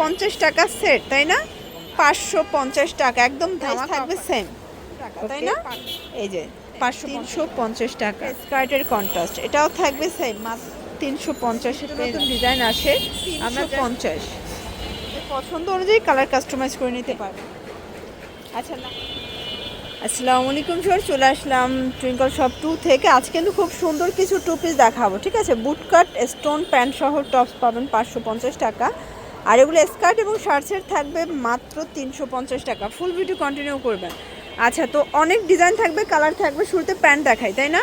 পঞ্চাশ টাকা সেট তাই না? পাঁচশো পঞ্চাশ টাকা একদম ধামা থাকবে সেম তাই না? এই যে পাঁচশো তিনশো পঞ্চাশ টাকা। স্কার্টের কন্ট্রাস্ট এটাও থাকবে সেম মাত্র তিনশো পঞ্চাশের নতুন ডিজাইন আসে। আমরা পঞ্চাশ। পছন্দ অনুযায়ী কালার কাস্টমাইজ করে নিতে পারবে আচ্ছা না। আসসালামু আলাইকুম স্যার চলে আসলাম টুইঙ্কল শপ টু থেকে। আজ কিন্তু খুব সুন্দর কিছু টু পিস দেখাবো ঠিক আছে? বুটকাট স্টোন প্যান্ট সহ টপস পাবেন পাঁচশো পঞ্চাশ টাকা। আর এগুলো স্কার্ট এবং শার্টসের থাকবে মাত্র তিনশো পঞ্চাশ টাকা। ফুল ভিডিও কন্টিনিউ করবেন। আচ্ছা তো অনেক ডিজাইন থাকবে কালার থাকবে, শুরুতে প্যান্ট দেখাই, তাই না?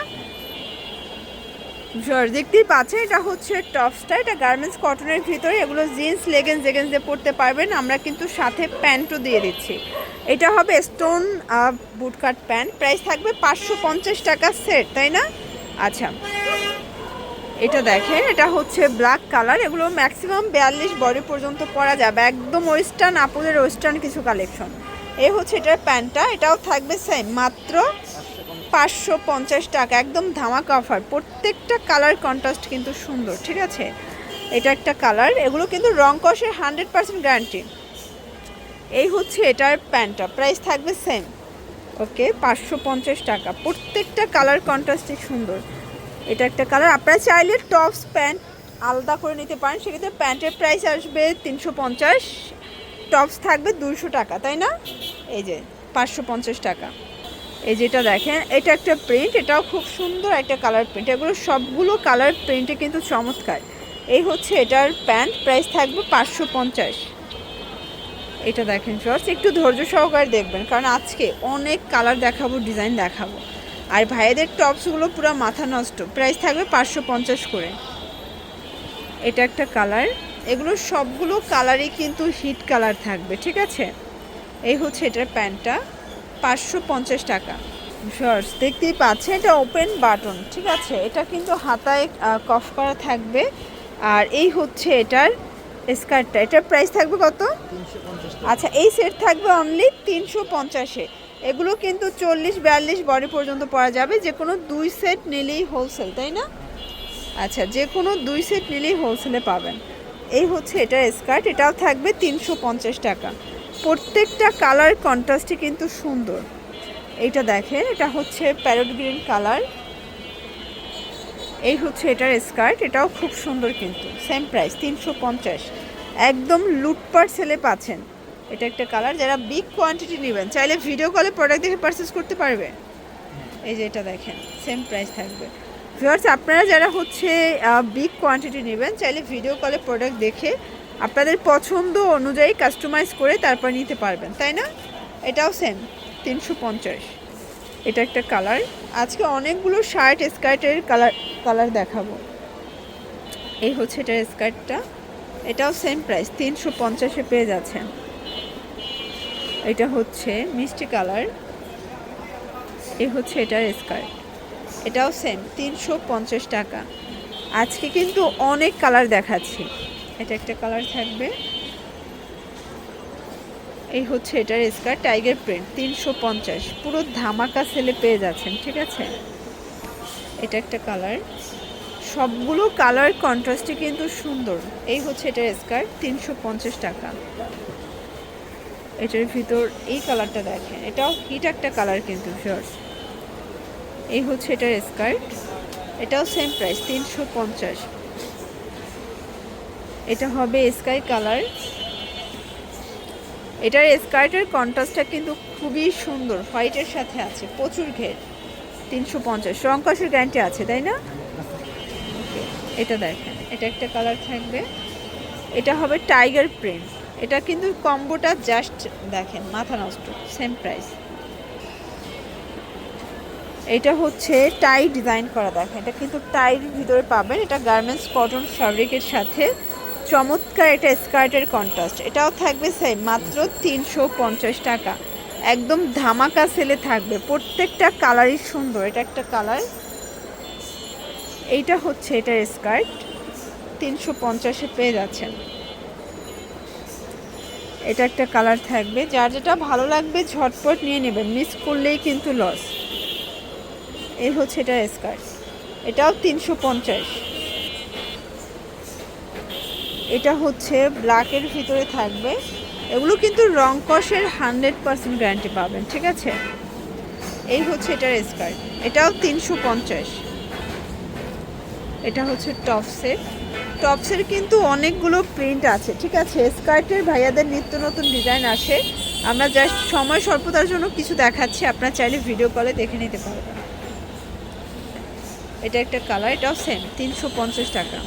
দেখতেই পাচ্ছেন, এটা হচ্ছে টপসটা এটা গার্মেন্টস কটনের ভিতরে, এগুলো জিন্স লেগেন্স জেগেন্স দিয়ে পরতে পারবেন। আমরা কিন্তু সাথে প্যান্টও দিয়ে দিচ্ছি। এটা হবে স্টোন বুটকাট প্যান্ট প্রাইস থাকবে পাঁচশো পঞ্চাশ টাকা সেট তাই না? আচ্ছা। এটা দেখেন, এটা হচ্ছে ব্ল্যাক কালার এগুলো ম্যাক্সিমাম বিয়াল্লিশ বডি পর্যন্ত পরা যাবে। একদম ওয়েস্টার্ন আপুদের ওয়েস্টার্ন কিছু কালেকশন এ হচ্ছে এটার প্যান্টটা, এটাও থাকবে সেম মাত্র পাঁচশো পঞ্চাশ টাকা, একদম ধামাকা অফার প্রত্যেকটা কালার কন্ট্রাস্ট কিন্তু সুন্দর, ঠিক আছে? এটা একটা কালার এগুলো কিন্তু রং কষের হান্ড্রেড পার্সেন্ট গ্যারান্টি এই হচ্ছে এটার প্যান্টটা প্রাইস থাকবে সেম ওকে পাঁচশো পঞ্চাশ টাকা। প্রত্যেকটা কালার কন্ট্রাস্টই সুন্দর। এটা একটা কালার। আপনারা চাইলে টপস, প্যান্ট আলাদা করে নিতে পারেন। সেক্ষেত্রে প্যান্টের প্রাইস আসবে তিনশো পঞ্চাশ। টপস থাকবে দুশো টাকা, তাই না? এই যে পাঁচশো পঞ্চাশ টাকা। এই যেটা দেখেন, এটা একটা প্রিন্ট এটাও খুব সুন্দর একটা কালার প্রিন্ট এগুলো সবগুলো কালার প্রিন্টে কিন্তু চমৎকার। এই হচ্ছে এটার প্যান্ট প্রাইস থাকবে পাঁচশো পঞ্চাশ। এটা দেখেন শর্টস একটু ধৈর্য সহকারে দেখবেন, কারণ আজকে অনেক কালার দেখাবো ডিজাইন দেখাবো। আর ভাইয়েদের টপসগুলো পুরো মাথা নষ্ট। প্রাইস থাকবে পাঁচশো পঞ্চাশ করে। এটা একটা কালার এগুলো সবগুলো কালারই কিন্তু হিট কালার থাকবে ঠিক আছে? এই হচ্ছে এটার প্যান্টটা পাঁচশো পঞ্চাশ টাকা। শর্টস দেখতেই পাচ্ছেন এটা ওপেন বাটন ঠিক আছে? এটা কিন্তু হাতায় কফ করা থাকবে। আর এই হচ্ছে এটার স্কার্টটা এটার প্রাইস থাকবে কত? আচ্ছা এই সেট থাকবে অনলি তিনশো পঞ্চাশে। এগুলো কিন্তু চল্লিশ, বিয়াল্লিশ বডি পর্যন্ত পরা যাবে। যে কোনো দুই সেট নিলেই হোলসেল তাই না? আচ্ছা যে কোনো দুই সেট নিলেই হোলসেলে পাবেন। এই হচ্ছে এটার স্কার্ট এটাও থাকবে তিনশো পঞ্চাশ টাকা। প্রত্যেকটা কালার কন্ট্রাস্টই কিন্তু সুন্দর। এইটা দেখেন, এটা হচ্ছে প্যারট গ্রিন কালার এই হচ্ছে এটার স্কার্ট এটাও খুব সুন্দর কিন্তু সেম প্রাইস তিনশো পঞ্চাশ। একদম লুটপাট সেলে পাচ্ছেন। এটা একটা কালার যারা বিগ কোয়ান্টিটি নেবেন চাইলে ভিডিও কলে প্রোডাক্ট দেখে পারচেস করতে পারবে। এই যে এটা দেখেন সেম প্রাইস থাকবে। ভিউয়ার্স আপনারা যারা হচ্ছে বিগ কোয়ান্টিটি নেবেন চাইলে ভিডিও কলে প্রোডাক্ট দেখে আপনাদের পছন্দ অনুযায়ী কাস্টমাইজ করে তারপর নিতে পারবেন তাই না? এটাও সেম তিনশো পঞ্চাশ। এটা একটা কালার। আজকে অনেকগুলো শার্ট স্কার্টের কালার কালার দেখাবো। এই হচ্ছে এটার স্কার্টটা এটাও সেম প্রাইস তিনশো পঞ্চাশে পেয়ে যাচ্ছেন। এটা হচ্ছে মিষ্টি কালার। এই হচ্ছে এটার স্কার্ট। এটাও সেম তিনশো পঞ্চাশ টাকা। আজকে কিন্তু অনেক কালার দেখাচ্ছি। এটা একটা কালার থাকবে। এই হচ্ছে এটার স্কার্ট, টাইগার প্রিন্ট, তিনশো পঞ্চাশ। পুরো ধামাকা সেলে পেয়ে যাচ্ছেন, ঠিক আছে? এটা একটা কালার। সবগুলো কালার কন্ট্রাস্টই কিন্তু সুন্দর। এই হচ্ছে এটার স্কার তিনশো পঞ্চাশ টাকা। এটার ভিতর এই কালারটা দেখেন। এটাও হিট একটা কালার কিন্তু শর্টস এই হচ্ছে এটার স্কার্ট এটাও সেম প্রাইস তিনশো পঞ্চাশ। এটা হবে স্কাই কালার এটার স্কার্টের কন্ট্রাস্টটা কিন্তু খুবই সুন্দর হোয়াইটের সাথে আছে, প্রচুর ঘের। তিনশো পঞ্চাশ রং কষের গ্যারান্টি আছে, তাই না? এটা দেখেন, এটা একটা কালার থাকবে। এটা হবে টাইগার প্রিন্ট এটা কিন্তু কম্বোটা জাস্ট দেখেন, মাথা নষ্ট সেম প্রাইস এটা হচ্ছে টাই ডিজাইন করা, দেখেন, এটা কিন্তু টাইর ভিতরে পাবেন। এটা গার্মেন্টস কটন ফ্যাব্রিকের সাথে। চমৎকার এটা স্কার্টের কন্ট্রাস্ট এটাও থাকবে সেম মাত্র তিনশো পঞ্চাশ টাকা। একদম ধামাকা সেলে থাকবে, প্রত্যেকটা কালারই সুন্দর, এটা একটা কালার এইটা হচ্ছে এটার স্কার্ট তিনশো পঞ্চাশে পেয়ে যাচ্ছেন। এটা একটা কালার থাকবে, যার যেটা ভালো লাগবে ঝটপট নিয়ে নেবেন মিস করলেই কিন্তু লস এই হচ্ছে এটা স্কার্ট, এটাও তিনশো পঞ্চাশ। এটা হচ্ছে ব্ল্যাকের ভিতরে থাকবে, এগুলো কিন্তু রং কষের হান্ড্রেড পার্সেন্ট গ্যারান্টি পাবেন, ঠিক আছে? এই হচ্ছে এটার স্কার্ট, এটাও তিনশো পঞ্চাশ। এটা হচ্ছে টপসের টপসের কিন্তু অনেকগুলো প্রিন্ট আছে, ঠিক আছে? স্কার্টের ভাইয়াদের নিত্য নতুন ডিজাইন আসে। আমরা জাস্ট সময় স্বল্পতার জন্য কিছু দেখাচ্ছি, আপনারা চাইলে ভিডিও কলে দেখে নিতে পারবেন। এটা একটা কালার এটাও সেম তিনশো পঞ্চাশ টাকা।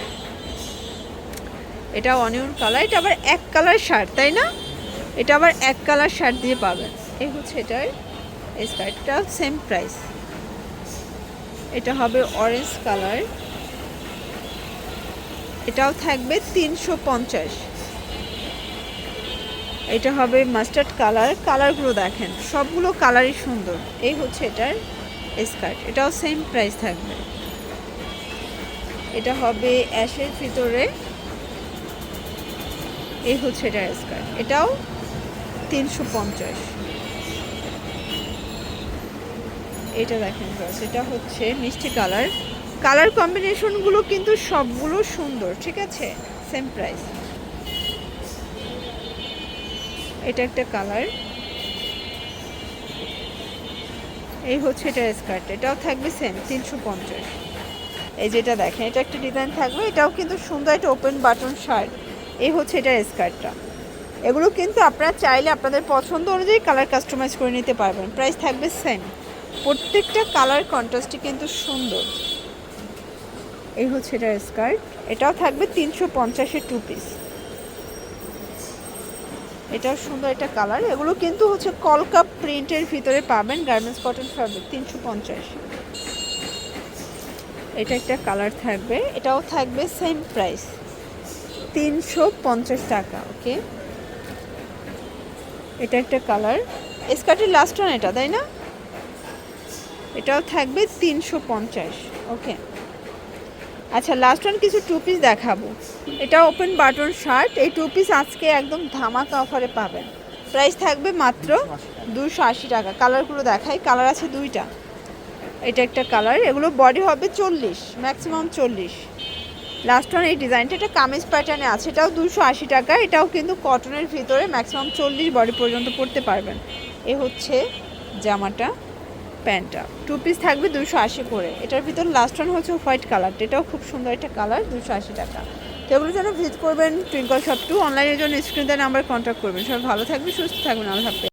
এটা অনিয়ন কালার, এটা আবার এক কালার শার্ট, তাই না? এটা আবার এক কালার শার্ট দিয়ে পাবেন। এই হচ্ছে এটার স্কার্টটা সেম প্রাইস এটা হবে অরেঞ্জ কালার। এটাও থাকবে তিনশো পঞ্চাশ। এটা হবে মাস্টার্ড কালার কালারগুলো দেখেন, সবগুলো কালারই সুন্দর। এই হচ্ছে এটার স্কার্ট এটাও সেম প্রাইস থাকবে। এটা হবে অ্যাশের ভিতরে, এই হচ্ছে এটার স্কার্ট এটাও তিনশো পঞ্চাশ। এটা দেখেন, এটা হচ্ছে মিষ্টি কালার কালার কম্বিনেশনগুলো কিন্তু সবগুলো সুন্দর, ঠিক আছে? সেম প্রাইস এটা একটা কালার। এই হচ্ছে এটা স্কার্ট, এটাও থাকবে সেম তিনশো পঞ্চাশ। এই যেটা দেখেন, এটা একটা ডিজাইন থাকবে এটাও কিন্তু সুন্দর একটা ওপেন বাটন শার্ট এই হচ্ছে এটা স্কার্টটা। এগুলো কিন্তু আপনারা চাইলে আপনাদের পছন্দ অনুযায়ী কালার কাস্টমাইজ করে নিতে পারবেন। প্রাইস থাকবে সেম প্রত্যেকটা কালার কন্ট্রাস্টই কিন্তু সুন্দর। এই হচ্ছে এটা স্কার্ট। এটাও থাকবে তিনশো পঞ্চাশের টু পিস এটাও সুন্দর একটা কালার। এগুলো কিন্তু হচ্ছে কলকাপ প্রিন্টের ভিতরে পাবেন গার্মেন্টস কটন ফ্যাব্রিক তিনশো পঞ্চাশ। এটা একটা কালার থাকবে। এটাও থাকবে সেম প্রাইস তিনশো পঞ্চাশ টাকা, ওকে? এটা একটা কালার। স্কার্টের লাস্ট ওয়ান এটা, তাই না? এটাও থাকবে তিনশো পঞ্চাশ, ওকে? আচ্ছা লাস্ট ওয়ান কিছু টু পিস দেখাবো। এটা ওপেন বাটন শার্ট এই টু পিস আজকে একদম ধামাকা অফারে পাবেন। প্রাইস থাকবে মাত্র দুশো আশি টাকা। কালারগুলো দেখাই কালার আছে দুইটা। এটা একটা কালার এগুলো বডি হবে চল্লিশ ম্যাক্সিমাম চল্লিশ। লাস্ট ওয়ান এই ডিজাইনটা এটা কামিজ প্যাটার্নে আছে, এটাও দুশো আশি টাকা। এটাও কিন্তু কটনের ভিতরে ম্যাক্সিমাম চল্লিশ বডি পর্যন্ত পড়তে পারবেন। এ হচ্ছে জামাটা। প্যান্টটা। টু পিস থাকবে দুশো আশি করে। এটার ভিতর লাস্ট ওয়ান হচ্ছে হোয়াইট কালার এটাও খুব সুন্দর একটা কালার দুশো আশি টাকা। তো এগুলো যেন ভিজিট করবেন টুইঙ্কল শপ টু অনলাইনের জন্য স্ক্রিন নাম্বার কন্ট্যাক্ট করবেন। সবাই ভালো থাকবে সুস্থ থাকবেন, আল্লাহ হাফেজ।